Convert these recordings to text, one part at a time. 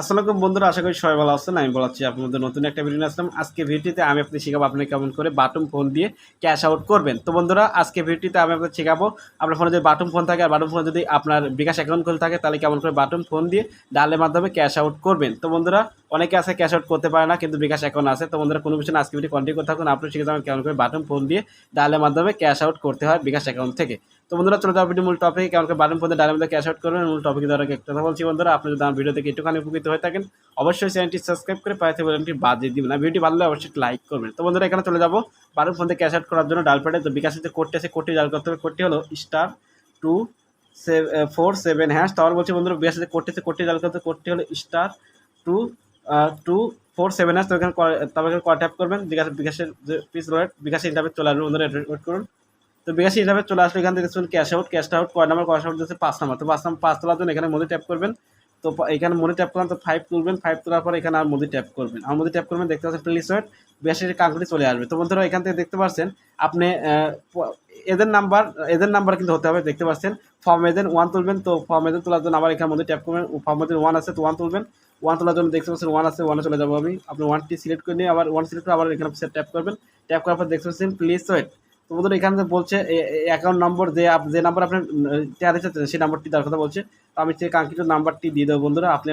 আসসালামু বন্ধুরা, আশা করি সবাই ভালো আছেন। আমি বলাচ্ছি আপনাদের নতুন একটা ভিডিও আসলাম। আজকে ভিডিওতে আমি আপনাদের শেখাবো আপনি কেমন করে বাটন ফোন দিয়ে ক্যাশ আউট করবেন। তো বন্ধুরা আজকে ভিডিওতে আমি আপনাদের শেখাবো, আপনার ফোনে যদি বাটন ফোন থাকে আর বাটন ফোনে যদি আপনার বিকাশ অ্যাকাউন্ট খুলে থাকে, তাহলে কেমন করে বাটন ফোন দিয়ে ডালের মাধ্যমে ক্যাশ আউট করবেন। তো বন্ধুরা, অনেকে আছে ক্যাশ আউট করতে পারে না, কিন্তু বিকাশ অ্যাকাউন্ট আছে। তো বন্ধুরা, কোনো বিষয় আজকে ভিডিও কন্টিনিউ করতে থাকুন। আপনি শিখে যাবেন কেমন করে বাটন ফোন দিয়ে ডালের মাধ্যমে ক্যাশ আউট করতে হয় বিকাশ অ্যাকাউন্ট থেকে। তো বন্ধুরা, চলে যাও ভিডিও মূল টপিক বাটন ফোন দিয়ে মধ্যে ক্যাশ আউট করবেন মূল টপিক দ্বারা একটা কথা বলছি বন্ধুরা, আপনি যদি আমার ভিডিও থেকে একটুখানি উপকৃত হয়ে থাকেন, অবশ্যই চ্যানেলটি সাবস্ক্রাইব করে পাইতে বলেনটি বাজিয়ে দিবেন। আর ভিডিওটি ভালো অবশ্যই লাইক করবেন। তো বন্ধুরা, এখানে চলে যাব। বারো ফোন ক্যাশ আউট করার জন্য ডাল প্যাডে তো বিকাশে যে কোডটি আছে কোডটি ডাল করতে হবে। কোডটি হলো star two four seven hash তাহলে বলছি বন্ধুরা, বিকাশে যে কোডটি আছে কোডটি ডাল করতে কোডটি হলো star two two four seven hash তো এখানে তারপরে ট্যাপ করবেন। বিকাশ, বিকাশের যে পিস রয়েট বিকাশের ইন্টারভিউ চলে আসবে। বন্ধুরা ওয়েট করুন। তো বিকাশে ইন্টারভিউ চলে আসলে এখান থেকে ক্যাশ আউট ক্যাশ আউট কয় নাম্বার ক্যাশ আউট দিচ্ছে পাঁচ নাম্বার তো পাঁচ নাম্বার পাঁচ তোলার জন্য এখানে মধ্যে ট্যাপ করবেন। তো এখানে মনে ট্যাপ করলাম, তো ফাইভ তুলবেন ফাইভ তোলার পর এখানে আর মোদি ট্যাপ করবেন। আর মোদি ট্যাপ করবেন, দেখতে পাচ্ছেন প্লিজ ওয়েট বিকাশের কাঙ্কুটি চলে আসবে। তো বন্ধুরা, এখান থেকে দেখতে পাচ্ছেন, আপনি এদের নাম্বার এদের নাম্বার কিন্তু হতে হবে, দেখতে পাচ্ছেন। ফর্ম এদের ওয়ান তুলবেন, তো ফর্ম এদের তোলার জন্য আবার এখানে মধ্যে ট্যাপ করবেন। ফর্ম এদের ওয়ান আছে, তো ওয়ান তুলবেন। ওয়ান তোলার জন্য দেখতে পাচ্ছেন ওয়ান আছে ওয়ানে চলে যাব আমি। আপনি ওয়ানটি সিলেক্ট করে নিয়ে আবার ওয়ান সিলেক্ট করে আবার এখানে ট্যাপ করবেন। ট্যাপ করার পর দেখতে পাচ্ছেন প্লিজ ওয়েট তো এখানে যে বলছে অ্যাকাউন্ট নম্বর যে যে নাম্বার আপনার টেয়ার সেই নাম্বারটি দেওয়ার কথা বলছে। তো আমি সেই কাঙ্ক্ষিত নাম্বারটি দিয়ে দেবো বন্ধুরা। আপনি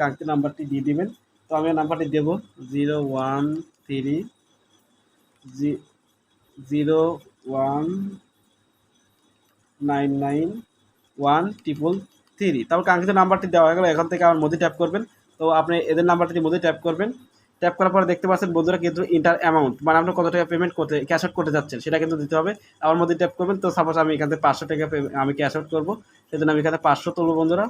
কাঙ্ক্ষিত নাম্বারটি দিয়ে দিবেন। তো আমি নাম্বারটি দেবো zero one three zero one nine nine one triple three. তারপর কাঙ্ক্ষিত নাম্বারটি দেওয়া হয়ে গেলো। এখান থেকে আমার মধ্যে ট্যাপ করবেন। তো আপনি এদের নাম্বারটি মধ্যে ট্যাপ করবেন। ট্যাপ করার পরে দেখতে পাচ্ছেন বন্ধুরা কিন্তু ইন্টার অ্যামাউন্ট মানে আপনি কত টাকা পেমেন্ট করতে ক্যাশ আউট করতে যাচ্ছেন, সেটা কিন্তু দিতে হবে। আমার মধ্যে ট্যাপ করবেন, তো সাপোজ আমি এখান থেকে পাঁচশো টাকা আমি ক্যাশ আউট করব, সেজন্য আমি এখানে পাঁচশো তুলবো বন্ধুরা।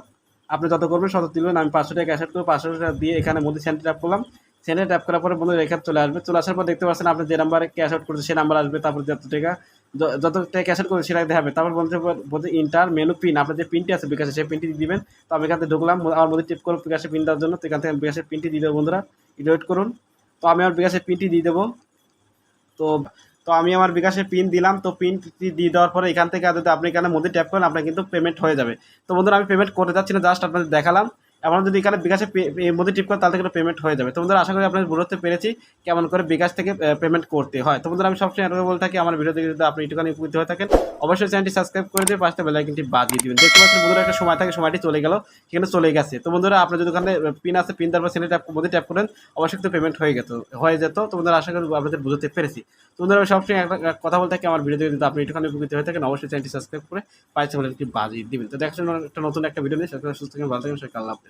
আপনি যত করবেন তত তুলবেন, আমি পাঁচশো টাকা ক্যাশ আউট করব, পাঁচশো টাকা দিয়ে এখানে মধ্যে সেন্টার ট্যাপ করলাম। সেন্টার ট্যাপ করার পরে বন্ধুরা এখানে চলে আসবে, চলে আসার পর দেখতে পাচ্ছেন আপনি যে নাম্বারে ক্যাশ আউট করছে সেই নাম্বার আসবে, তারপর যত টাকা যত টাকা ক্যাশ আউট করছে সেটা দেখাবে তারপর বলতে বলতে ইন্টার মেনু পিন আপনার যে পিনটি আছে বিকাশে, সেই পিনটি দিবেন। তো আমি এখান থেকে ঢুকলাম, আমার মধ্যে টিপ করব বিকাশে পিন দেওয়ার জন্য, তো এখান থেকে বিকাশের পিনটি দিয়ে দেবো বন্ধুরা। ওয়েট করুন। তো আমি আমার বিকাশের পিনটি দিয়ে দেবো। তো তো আমি আমার বিকাশের পিন দিলাম। তো পিনটি দিয়ে দেওয়ার পরে এখান থেকে আপনি এখানে মধ্যে ট্যাপ করেন, আপনার কিন্তু পেমেন্ট হয়ে যাবে। তো বন্ধুরা, আমি পেমেন্ট করতে যাচ্ছি না জাস্ট আপনাদের দেখালাম। এমন যদি এখানে বিকাশে এর মধ্যে টিপ করেন, তাহলে কিন্তু পেমেন্ট হয়ে যাবে। তোমাদের আশা করি আপনাদের বুঝতে পেরেছি কেমন করে বিকাশ থেকে পেমেন্ট করতে হয়। তো বন্ধুরা, আমি সবসময় এটা বলে থাকি, আমার ভিডিও থেকে যদি আপনি একটুখানি উপকৃত হয়ে থাকেন, অবশ্যই চ্যানেলটি সাবস্ক্রাইব করে দিয়ে পাশে বেলাইকনটি বাজিয়ে দিবেন। দেখতে পাচ্ছেন বন্ধুরা, একটা সময় থাকে, সময়টি চলে গেল, সেখানে চলে গেছে। তো বন্ধুরা আপনার যদি ওখানে পিন আছে পিন তারপর সেটা ট্যাপ মধ্যে ট্যাপ করেন, অবশ্যই কিন্তু পেমেন্ট হয়ে যেত হয়ে যেত। তো বন্ধুরা, আশা করি আপনাদের বুঝতে পেরেছি। তোমাদের আমি সবসময় একটা কথা বলতে থাকি, আমার ভিডিও থেকে যদি আপনি একটুখানি উপকৃত হয়ে থাকেন, অবশ্যই চ্যানেলটি সাবস্ক্রাইব করে পাশে বেলাইকনটি বাজিয়ে দিবেন। তো দেখার জন্য একটা নতুন একটা ভিডিও নিয়ে। সুস্থ থাকেন, ভালো থাকেন আল্লাহ হাফেজ।